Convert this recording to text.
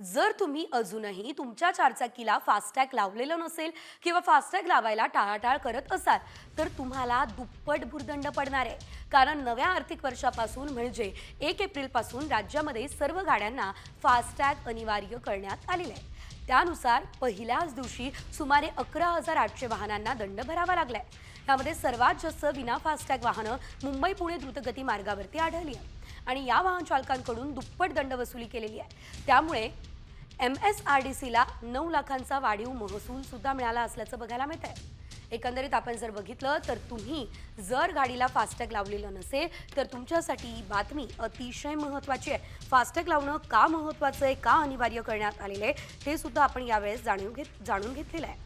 जर तुम्ही अजूनही तुमच्या चारचाकीला फास्टॅग लावलेलं नसेल किंवा फास्टॅग लावायला टाळाटाळ करत असाल तर तुम्हाला दुप्पट भुर्दंड पडणार आहे. कारण नव्या आर्थिक वर्षापासून म्हणजे एक एप्रिलपासून राज्यामध्ये सर्व गाड्यांना फास्टॅग अनिवार्य करण्यात आलेलं आहे. त्यानुसार पहिल्याच दिवशी सुमारे अकरा हजार आठशे वाहनांना दंड भरावा लागलाय. यामध्ये सर्वात जास्त विना फास्टॅग वाहनं मुंबई पुणे द्रुतगती मार्गावरती आढळली आहे आणि या वाहन चालकांकडून दुप्पट दंड वसुली केलेली आहे. त्यामुळे एम एस आर डी सीला नऊ लाखांचा वाढीव महसूल सुद्धा मिळाला असल्याचं बघायला मिळत आहे एकंदरीत आपण जर बघितलं तर तुम्ही जर गाडीला फास्टॅग लावलेलं नसेल तर तुमच्यासाठी ही बातमी अतिशय महत्त्वाची आहे. फास्टॅग लावणं का महत्त्वाचं आहे का अनिवार्य करण्यात आलेलं आहे हे सुद्धा आपण यावेळेस जाणून घेत जाणून घेतलेलं आहे.